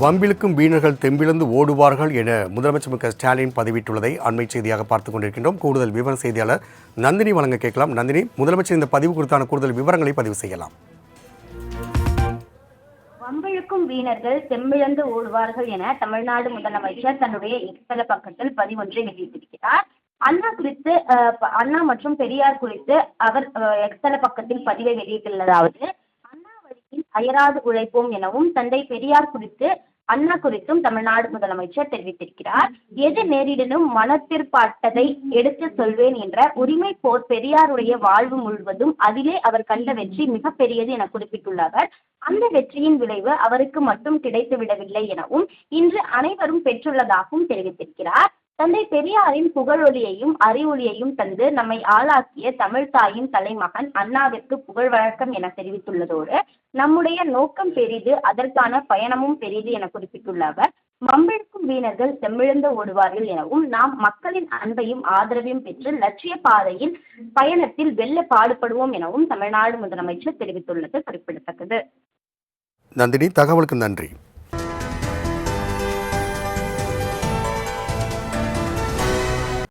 வம்பிழுக்கும் வீணர்கள் தெம்பிழந்து ஓடுவார்கள் என முதலமைச்சர் மு க ஸ்டாலின் பதிவிட்டுள்ளதை அண்மை செய்தியாக பார்த்துக் கொண்டிருக்கின்றோம். கூடுதல் விவர செய்தியாளர் நந்தினி வழங்க கேட்கலாம். நந்தினி முதலமைச்சர் இந்த பதிவு குறித்தான கூடுதல் விவரங்களை பதிவு செய்யலாம். வம்பிழுக்கும் வீணர்கள் செம்பிழந்து ஓடுவார்கள் என தமிழ்நாடு முதலமைச்சர் தன்னுடைய எக்ஸல பக்கத்தில் பதிவொன்றை வெளியிட்டிருக்கிறார். அண்ணா குறித்து அண்ணா மற்றும் பெரியார் குறித்து அவர் எக்ஸல பக்கத்தில் பதிவை வெளியிட்டுள்ளதாவது அயராது உழைப்போம் எனவும் தந்தை பெரியார் குறித்து அண்ணா குறித்தும் தமிழ்நாடு முதலமைச்சர் தெரிவித்திருக்கிறார். எது நேரிடனும் மனத்திற்பாட்டதை எடுத்து சொல்வேன் என்ற உரிமை போர் பெரியாருடைய வாழ்வு முழுவதும் அதிலே அவர் கண்ட வெற்றி மிகப்பெரியது என குறிப்பிட்டுள்ள அவர். அந்த வெற்றியின் விளைவு அவருக்கு மட்டும் கிடைத்து விடவில்லை எனவும் இன்று அனைவரும் பெற்றுள்ளதாகவும் தெரிவித்திருக்கிறார். தந்தை பெரியாரின் புகழொலியையும் அறிவொளியையும் தந்து நம்மை ஆளாக்கிய தமிழ் தாயின் தலைமகன் அண்ணாவிற்கு புகழ் வழக்கம் என தெரிவித்துள்ளதோடு நம்முடைய நோக்கம் பெரிது அதற்கான பயணமும் பெரிது என குறிப்பிட்டுள்ள அவர் மம்பிழுக்கும் வீணர்கள் செம்மிழந்து ஓடுவார்கள் எனவும் நாம் மக்களின் அன்பையும் ஆதரவையும் பெற்று லட்சிய பாதையில் பயணத்தில் வெல்ல பாடுபடுவோம் எனவும் தமிழ்நாடு முதலமைச்சர் தெரிவித்துள்ளது குறிப்பிடத்தக்கது. நந்தினி தகவலுக்கு நன்றி.